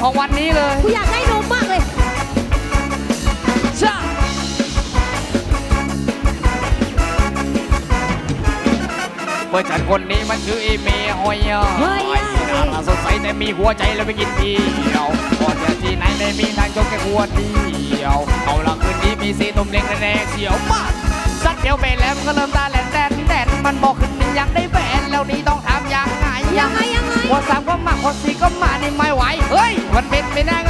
ของวันนี้เลย กูอยากได้นมมากเลยจ้าเมื่อจัดคนนี้มันชื่ออีเมย์หอยยไอ้หน้าตาสดใสแต่มีหัวใจแล้วไปกินเดียวก่อนจะที่ไหนไม่มีทางจบแค่หัวเดียว เอาละคืนนี้มีสีตุ่มเล็กแรงเสียวมากสักเดียวไปแล้วก็เริ่มตาแหลนแดนแดนมันบอกคืนนี้อยากได้แฟนแล้วนี่ต้องทำยังไงยังไงยังไง หัวสามก็มาหัวสี่ก็มานี่ไม่ไหวเอนเมนไม่น่า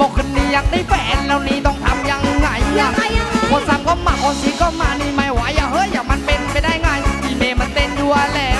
บอกคนนี้อยากได้แฟนแล้วนี่ต้องทำยังไงยังไงยังคนสั่งก็มาคนสีก็มานี่ไม่ไหวอย่าเฮ้ยอย่ามันเป็นไปได้ไงที่เมย์มันเต้นยั่วแหละ